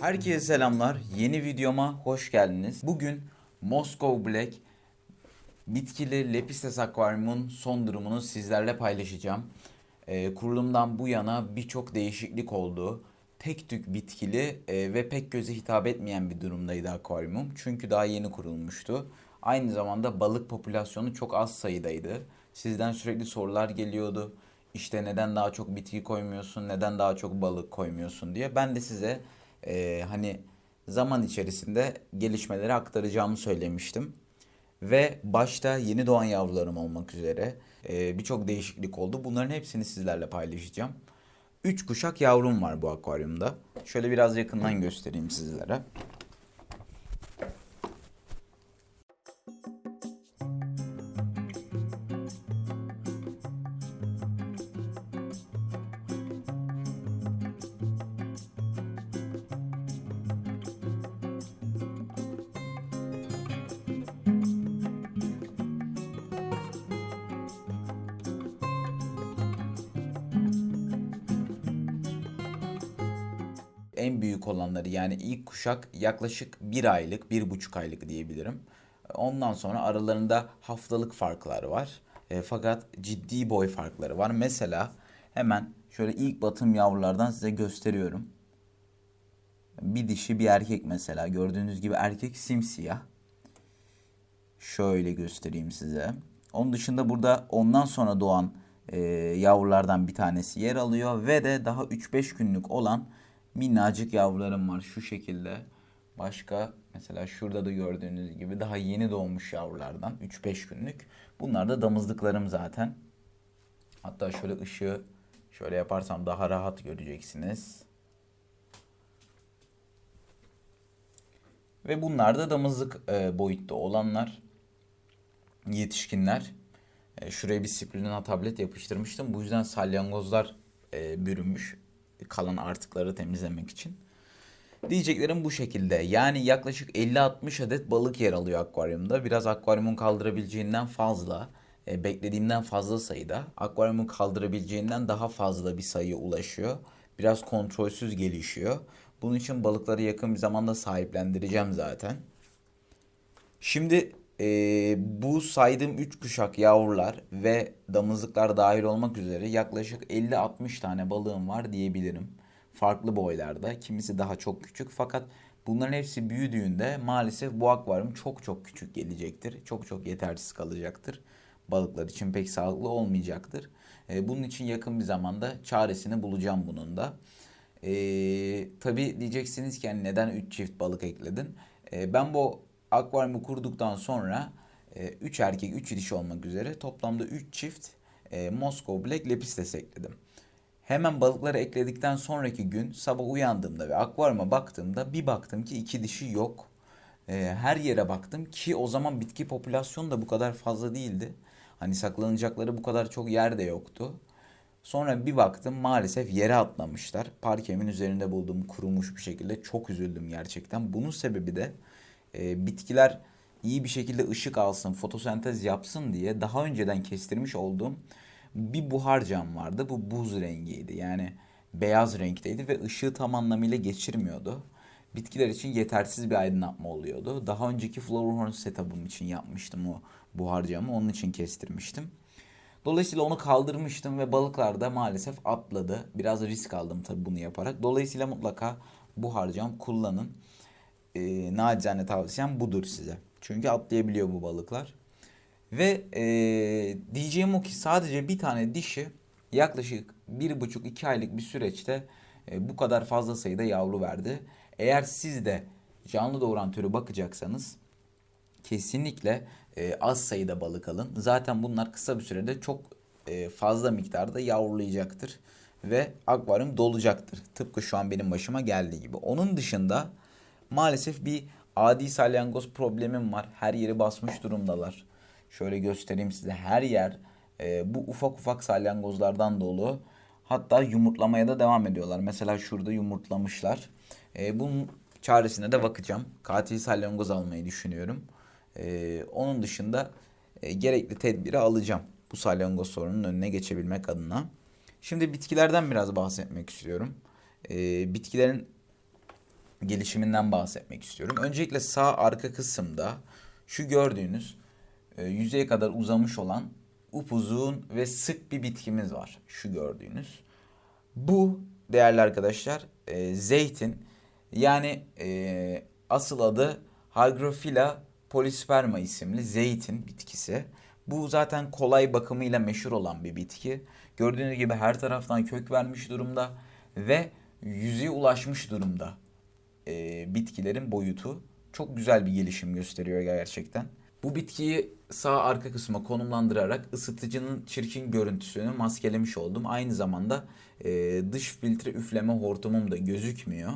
Herkese selamlar. Yeni videoma hoş geldiniz. Bugün Moscow Black bitkili Lepistes Aquarium'un son durumunu sizlerle paylaşacağım. Ee, kurulumdan bu yana birçok değişiklik oldu. Tek tük bitkili e, ve pek göze hitap etmeyen bir durumdaydı akvaryumum. Çünkü daha yeni kurulmuştu. Aynı zamanda balık popülasyonu çok az sayıdaydı. Sizden sürekli sorular geliyordu. İşte neden daha çok bitki koymuyorsun, neden daha çok balık koymuyorsun diye. Ben de size e, hani zaman içerisinde gelişmeleri aktaracağımı söylemiştim. Ve başta yeni doğan yavrularım olmak üzere e, birçok değişiklik oldu. Bunların hepsini sizlerle paylaşacağım. Üç kuşak yavrum var bu akvaryumda. Şöyle biraz yakından göstereyim sizlere. En büyük olanları yani ilk kuşak yaklaşık bir aylık, bir buçuk aylık diyebilirim. Ondan sonra aralarında haftalık farklar var. E, fakat ciddi boy farkları var. Mesela hemen şöyle ilk batım yavrulardan size gösteriyorum. Bir dişi bir erkek mesela. Gördüğünüz gibi erkek simsiyah. Şöyle göstereyim size. Onun dışında burada ondan sonra doğan e, yavrulardan bir tanesi yer alıyor ve de daha 3-5 günlük olan minnacık yavrularım var şu şekilde. Başka mesela şurada da gördüğünüz gibi daha yeni doğmuş yavrulardan 3-5 günlük. Bunlar da damızlıklarım zaten. Hatta şöyle ışığı şöyle yaparsam daha rahat göreceksiniz. Ve bunlar da damızlık e, boyutta olanlar. Yetişkinler. E, şuraya bir spirulina tablet yapıştırmıştım. Bu yüzden salyangozlar e, kalan artıkları temizlemek için. Diyeceklerim bu şekilde. Yani yaklaşık 50-60 adet balık yer alıyor akvaryumda. Biraz akvaryumun kaldırabileceğinden fazla, e, beklediğimden fazla sayıda. Akvaryumun kaldırabileceğinden daha fazla bir sayı ulaşıyor. Biraz kontrolsüz gelişiyor. Bunun için balıkları yakın bir zamanda sahiplendireceğim zaten. Şimdi e, bu saydığım 3 kuşak yavrular ve damızlıklar dahil olmak üzere yaklaşık 50-60 tane balığım var diyebilirim. Farklı boylarda. Kimisi daha çok küçük fakat bunların hepsi büyüdüğünde maalesef bu akvaryum çok çok küçük gelecektir. Çok çok yetersiz kalacaktır. Balıklar için pek sağlıklı olmayacaktır. E, bunun için yakın bir zamanda çaresini bulacağım bunun da. E, tabii diyeceksiniz ki yani neden 3 çift balık ekledin? E, ben bu akvaryumu kurduktan sonra 3 e, erkek 3 dişi olmak üzere toplamda 3 çift e, Moscow Black Lepistes ekledim. Hemen balıkları ekledikten sonraki gün sabah uyandığımda ve akvaryuma baktığımda bir baktım ki iki dişi yok. E, her yere baktım ki o zaman bitki popülasyonu da bu kadar fazla değildi. Hani saklanacakları bu kadar çok yer de yoktu. Sonra bir baktım maalesef yere atlamışlar. Parkemin üzerinde bulduğum kurumuş bir şekilde çok üzüldüm gerçekten. Bunun sebebi de e, bitkiler iyi bir şekilde ışık alsın, fotosentez yapsın diye daha önceden kestirmiş olduğum bir buhar cam vardı. Bu buz rengiydi. Yani beyaz renkteydi ve ışığı tam anlamıyla geçirmiyordu. Bitkiler için yetersiz bir aydınlatma oluyordu. Daha önceki Flowerhorn setup'ım için yapmıştım o buhar camı. Onun için kestirmiştim. Dolayısıyla onu kaldırmıştım ve balıklar da maalesef atladı. Biraz risk aldım tabii bunu yaparak. Dolayısıyla mutlaka buhar cam kullanın e, nacizane tavsiyem budur size. Çünkü atlayabiliyor bu balıklar. Ve e, diyeceğim o ki sadece bir tane dişi yaklaşık bir buçuk iki aylık bir süreçte e, bu kadar fazla sayıda yavru verdi. Eğer siz de canlı doğuran türü bakacaksanız kesinlikle e, az sayıda balık alın. Zaten bunlar kısa bir sürede çok e, fazla miktarda yavrulayacaktır ve akvaryum dolacaktır. Tıpkı şu an benim başıma geldiği gibi. Onun dışında maalesef bir adi salyangoz problemim var. Her yeri basmış durumdalar. Şöyle göstereyim size. Her yer e, bu ufak ufak salyangozlardan dolu. Hatta yumurtlamaya da devam ediyorlar. Mesela şurada yumurtlamışlar. E, bunun çaresine de bakacağım. Katil salyangoz almayı düşünüyorum. E, onun dışında e, gerekli tedbiri alacağım. Bu salyangoz sorunun önüne geçebilmek adına. Şimdi bitkilerden biraz bahsetmek istiyorum. E, bitkilerin gelişiminden bahsetmek istiyorum. Öncelikle sağ arka kısımda şu gördüğünüz e, yüzeye kadar uzamış olan upuzun ve sık bir bitkimiz var. Şu gördüğünüz. Bu değerli arkadaşlar e, zeytin yani e, asıl adı Hygrophila polysperma isimli zeytin bitkisi. Bu zaten kolay bakımıyla meşhur olan bir bitki. Gördüğünüz gibi her taraftan kök vermiş durumda ve yüzeye ulaşmış durumda. E, bitkilerin boyutu çok güzel bir gelişim gösteriyor gerçekten. Bu bitkiyi sağ arka kısma konumlandırarak ısıtıcının çirkin görüntüsünü maskelemiş oldum. Aynı zamanda e, dış filtre üfleme hortumum da gözükmüyor.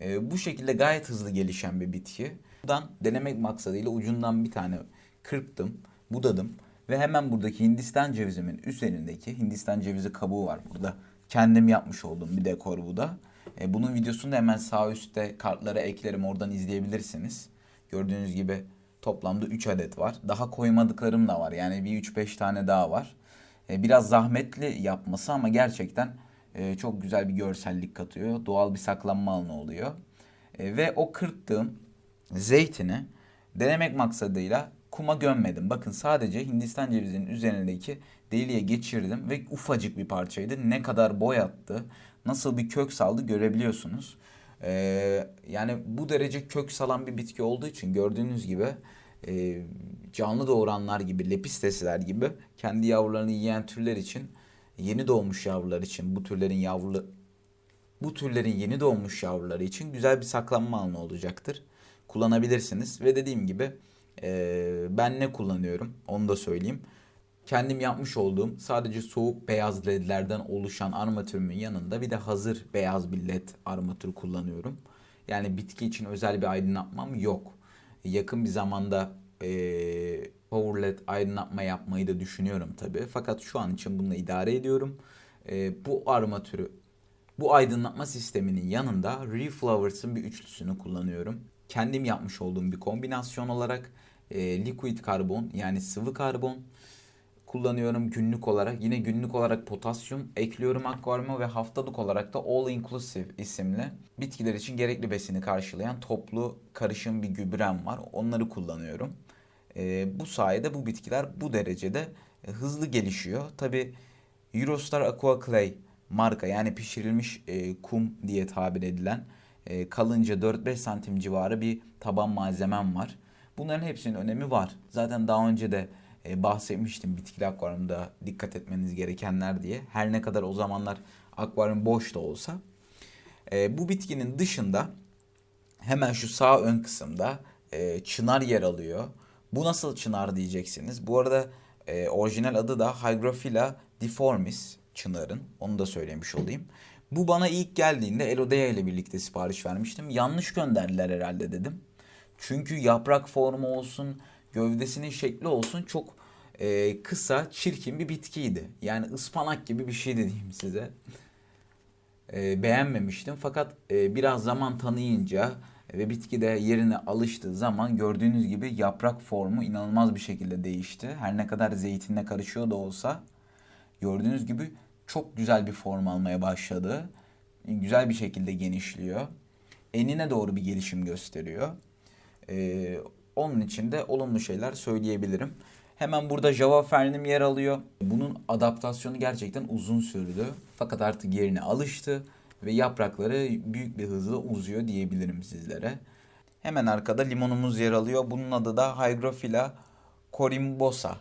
E, bu şekilde gayet hızlı gelişen bir bitki. Buradan denemek maksadıyla ucundan bir tane kırptım, budadım ve hemen buradaki Hindistan cevizimin üzerindeki Hindistan cevizi kabuğu var burada. Kendim yapmış olduğum bir dekor bu da. E, bunun videosunu da hemen sağ üstte kartlara eklerim oradan izleyebilirsiniz. Gördüğünüz gibi toplamda 3 adet var. Daha koymadıklarım da var. Yani bir 3-5 tane daha var. E, biraz zahmetli yapması ama gerçekten e, çok güzel bir görsellik katıyor. Doğal bir saklanma alanı oluyor. E, ve o kırptığım zeytini denemek maksadıyla kuma gömmedim. Bakın sadece Hindistan cevizinin üzerindeki deliğe geçirdim ve ufacık bir parçaydı. Ne kadar boyattı, nasıl bir kök saldı görebiliyorsunuz. Ee, yani bu derece kök salan bir bitki olduğu için gördüğünüz gibi e, canlı doğuranlar gibi, lepistesler gibi kendi yavrularını yiyen türler için yeni doğmuş yavrular için bu türlerin yavru bu türlerin yeni doğmuş yavruları için güzel bir saklanma alanı olacaktır. Kullanabilirsiniz ve dediğim gibi e, ben ne kullanıyorum onu da söyleyeyim. Kendim yapmış olduğum sadece soğuk beyaz ledlerden oluşan armatürümün yanında bir de hazır beyaz bir led armatür kullanıyorum. Yani bitki için özel bir aydınlatmam yok. Yakın bir zamanda e, power led aydınlatma yapmayı da düşünüyorum tabii. Fakat şu an için bununla idare ediyorum. E, bu armatürü bu aydınlatma sisteminin yanında Reflowers'ın bir üçlüsünü kullanıyorum. Kendim yapmış olduğum bir kombinasyon olarak e, liquid karbon yani sıvı karbon kullanıyorum günlük olarak. Yine günlük olarak potasyum ekliyorum akvaryuma ve haftalık olarak da All Inclusive isimli bitkiler için gerekli besini karşılayan toplu karışım bir gübrem var. Onları kullanıyorum. E, bu sayede bu bitkiler bu derecede e, hızlı gelişiyor. Tabi Eurostar Aqua Clay marka yani pişirilmiş e, kum diye tabir edilen e, kalınca 4-5 santim civarı bir taban malzemem var. Bunların hepsinin önemi var. Zaten daha önce de e, bahsetmiştim bitkili akvaryumda dikkat etmeniz gerekenler diye. Her ne kadar o zamanlar akvaryum boş da olsa. E, bu bitkinin dışında hemen şu sağ ön kısımda e, çınar yer alıyor. Bu nasıl çınar diyeceksiniz. Bu arada orijinal adı da Hygrophila deformis çınarın. Onu da söylemiş olayım. Bu bana ilk geldiğinde Elodea ile birlikte sipariş vermiştim. Yanlış gönderdiler herhalde dedim. Çünkü yaprak formu olsun, gövdesinin şekli olsun çok e, kısa, çirkin bir bitkiydi. Yani ıspanak gibi bir şey diyeyim size. E, beğenmemiştim fakat e, biraz zaman tanıyınca ve bitki de yerine alıştığı zaman gördüğünüz gibi yaprak formu inanılmaz bir şekilde değişti. Her ne kadar zeytinle karışıyor da olsa gördüğünüz gibi çok güzel bir form almaya başladı. Güzel bir şekilde genişliyor. Enine doğru bir gelişim gösteriyor. Ee, onun için de olumlu şeyler söyleyebilirim. Hemen burada Java Fernim yer alıyor. Bunun adaptasyonu gerçekten uzun sürdü. Fakat artık yerine alıştı ve yaprakları büyük bir hızla uzuyor diyebilirim sizlere. Hemen arkada limonumuz yer alıyor. Bunun adı da Hygrophila corimbosa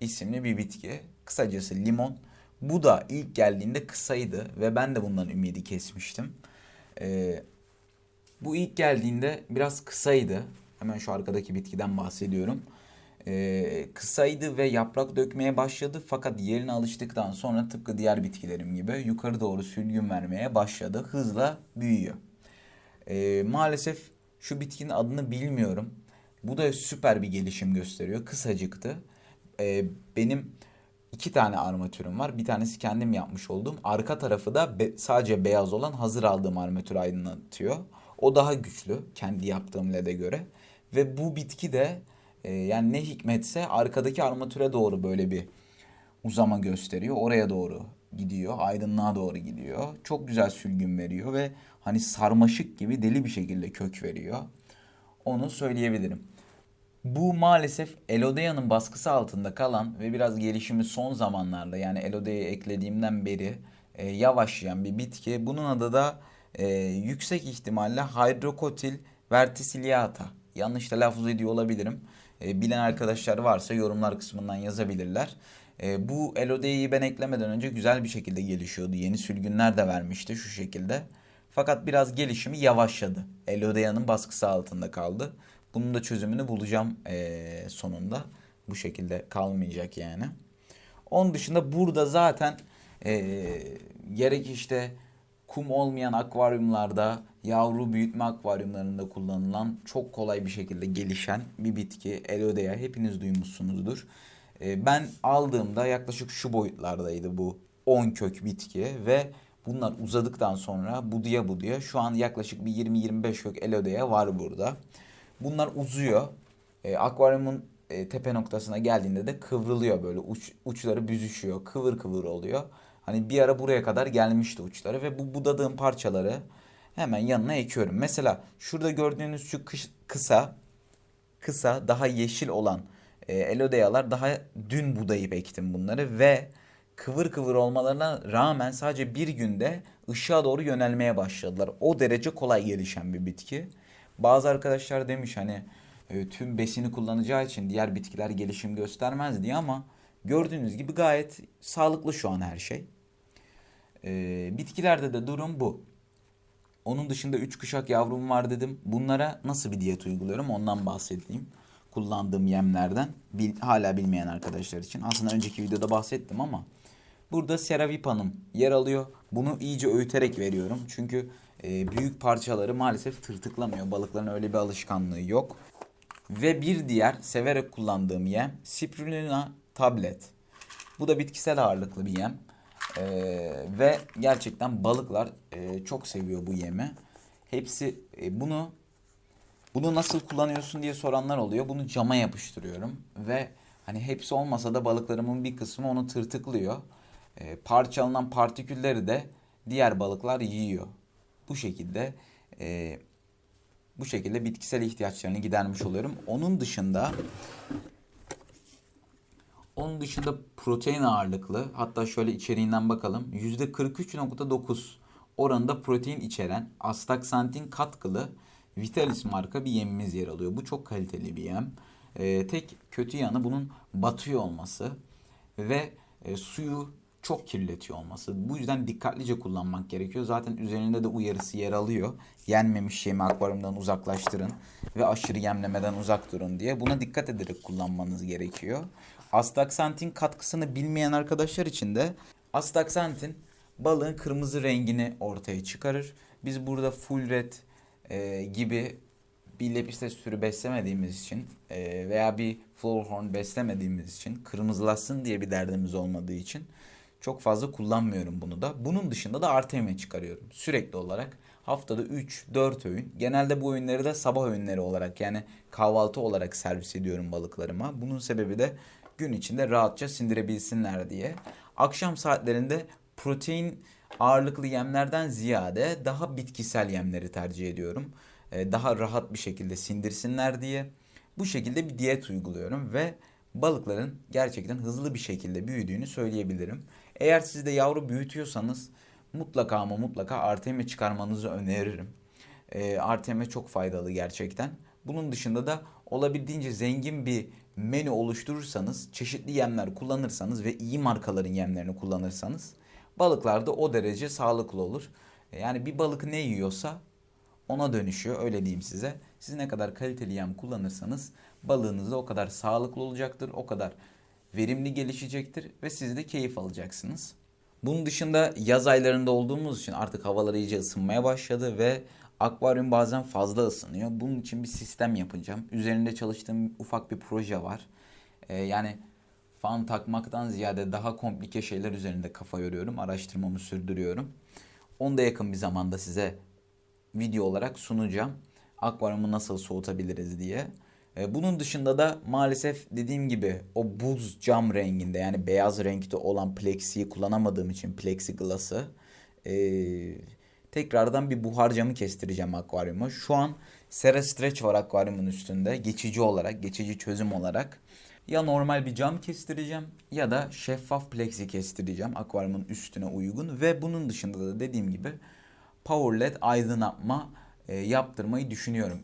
isimli bir bitki. Kısacası limon. Bu da ilk geldiğinde kısaydı ve ben de bundan ümidi kesmiştim. Ee, bu ilk geldiğinde biraz kısaydı. Hemen şu arkadaki bitkiden bahsediyorum. Ee, kısaydı ve yaprak dökmeye başladı fakat yerine alıştıktan sonra tıpkı diğer bitkilerim gibi yukarı doğru sülgün vermeye başladı. Hızla büyüyor. Ee, maalesef şu bitkinin adını bilmiyorum. Bu da süper bir gelişim gösteriyor. Kısacıktı. Ee, benim iki tane armatürüm var. Bir tanesi kendim yapmış olduğum. Arka tarafı da be, sadece beyaz olan hazır aldığım armatür aydınlatıyor. O daha güçlü kendi yaptığım LED'e göre. Ve bu bitki de e, yani ne hikmetse arkadaki armatüre doğru böyle bir uzama gösteriyor. Oraya doğru gidiyor. Aydınlığa doğru gidiyor. Çok güzel sülgün veriyor ve hani sarmaşık gibi deli bir şekilde kök veriyor. Onu söyleyebilirim. Bu maalesef Elodea'nın baskısı altında kalan ve biraz gelişimi son zamanlarda yani Elodea'yı eklediğimden beri e, yavaşlayan bir bitki. Bunun adı da e, yüksek ihtimalle Hydrocotyl verticillata. Yanlış telaffuz ediyor olabilirim. E, bilen arkadaşlar varsa yorumlar kısmından yazabilirler. E, bu Elodea'yı ben eklemeden önce güzel bir şekilde gelişiyordu. Yeni sülgünler de vermişti şu şekilde. Fakat biraz gelişimi yavaşladı. Elodea'nın baskısı altında kaldı. Bunun da çözümünü bulacağım eee, sonunda. Bu şekilde kalmayacak yani. Onun dışında burada zaten eee, gerek işte kum olmayan akvaryumlarda, yavru büyütme akvaryumlarında kullanılan çok kolay bir şekilde gelişen bir bitki Elodea. Hepiniz duymuşsunuzdur. Eee, ben aldığımda yaklaşık şu boyutlardaydı bu 10 kök bitki ve bunlar uzadıktan sonra buduya buduya şu an yaklaşık bir 20-25 kök Elodea var burada. Bunlar uzuyor. E, akvaryumun e, tepe noktasına geldiğinde de kıvrılıyor böyle uç, uçları büzüşüyor. Kıvır kıvır oluyor. Hani bir ara buraya kadar gelmişti uçları ve bu budadığım parçaları hemen yanına ekiyorum. Mesela şurada gördüğünüz şu kısa kısa daha yeşil olan e, elodealar daha dün budayıp ektim bunları ve kıvır kıvır olmalarına rağmen sadece bir günde ışığa doğru yönelmeye başladılar. O derece kolay gelişen bir bitki. Bazı arkadaşlar demiş hani e, tüm besini kullanacağı için diğer bitkiler gelişim göstermez diye ama gördüğünüz gibi gayet sağlıklı şu an her şey. E, bitkilerde de durum bu. Onun dışında 3 kuşak yavrum var dedim. Bunlara nasıl bir diyet uyguluyorum ondan bahsedeyim. Kullandığım yemlerden. Bil- hala bilmeyen arkadaşlar için. Aslında önceki videoda bahsettim ama. Burada Seravipan'ım yer alıyor. Bunu iyice öğüterek veriyorum. Çünkü e, büyük parçaları maalesef tırtıklamıyor. Balıkların öyle bir alışkanlığı yok. Ve bir diğer severek kullandığım yem Spirulina tablet. Bu da bitkisel ağırlıklı bir yem. Ee, ve gerçekten balıklar e, çok seviyor bu yemi. Hepsi e, bunu bunu nasıl kullanıyorsun diye soranlar oluyor. Bunu cama yapıştırıyorum ve hani hepsi olmasa da balıklarımın bir kısmı onu tırtıklıyor. E, parçalanan partikülleri de diğer balıklar yiyor. Bu şekilde e, bu şekilde bitkisel ihtiyaçlarını gidermiş oluyorum. Onun dışında onun dışında protein ağırlıklı hatta şöyle içeriğinden bakalım. %43.9 oranında protein içeren astaksantin katkılı Vitalis marka bir yemimiz yer alıyor. Bu çok kaliteli bir yem. Ee, tek kötü yanı bunun batıyor olması ve e, suyu çok kirletiyor olması. Bu yüzden dikkatlice kullanmak gerekiyor. Zaten üzerinde de uyarısı yer alıyor. Yenmemiş yemi akvaryumdan uzaklaştırın ve aşırı yemlemeden uzak durun diye. Buna dikkat ederek kullanmanız gerekiyor. Astaksantin katkısını bilmeyen arkadaşlar için de astaksantin balığın kırmızı rengini ortaya çıkarır. Biz burada full red e, gibi bir lepistes türü beslemediğimiz için e, veya bir flowhorn beslemediğimiz için kırmızılaşsın diye bir derdimiz olmadığı için çok fazla kullanmıyorum bunu da. Bunun dışında da Artemia çıkarıyorum. Sürekli olarak haftada 3-4 öğün. Genelde bu öğünleri de sabah öğünleri olarak yani kahvaltı olarak servis ediyorum balıklarıma. Bunun sebebi de gün içinde rahatça sindirebilsinler diye. Akşam saatlerinde protein ağırlıklı yemlerden ziyade daha bitkisel yemleri tercih ediyorum. Ee, Daha rahat bir şekilde sindirsinler diye. Bu şekilde bir diyet uyguluyorum ve balıkların gerçekten hızlı bir şekilde büyüdüğünü söyleyebilirim. Eğer siz de yavru büyütüyorsanız mutlaka ama mutlaka Artemia çıkarmanızı öneririm. E, Artemia çok faydalı gerçekten. Bunun dışında da olabildiğince zengin bir menü oluşturursanız, çeşitli yemler kullanırsanız ve iyi markaların yemlerini kullanırsanız balıklar da o derece sağlıklı olur. Yani bir balık ne yiyorsa ona dönüşüyor öyle diyeyim size. Siz ne kadar kaliteli yem kullanırsanız balığınız da o kadar sağlıklı olacaktır, o kadar verimli gelişecektir ve siz de keyif alacaksınız. Bunun dışında yaz aylarında olduğumuz için artık havalar iyice ısınmaya başladı ve akvaryum bazen fazla ısınıyor. Bunun için bir sistem yapacağım. Üzerinde çalıştığım ufak bir proje var. Ee, yani fan takmaktan ziyade daha komplike şeyler üzerinde kafa yoruyorum. Araştırmamı sürdürüyorum. Onu da yakın bir zamanda size video olarak sunacağım. Akvaryumu nasıl soğutabiliriz diye. E, bunun dışında da maalesef dediğim gibi o buz cam renginde yani beyaz renkte olan plexiyi kullanamadığım için plexiglass'ı e, tekrardan bir buhar camı kestireceğim akvaryuma. Şu an Sera Stretch var akvaryumun üstünde geçici olarak, geçici çözüm olarak. Ya normal bir cam kestireceğim ya da şeffaf plexi kestireceğim akvaryumun üstüne uygun ve bunun dışında da dediğim gibi power led aydınlatma e, yaptırmayı düşünüyorum.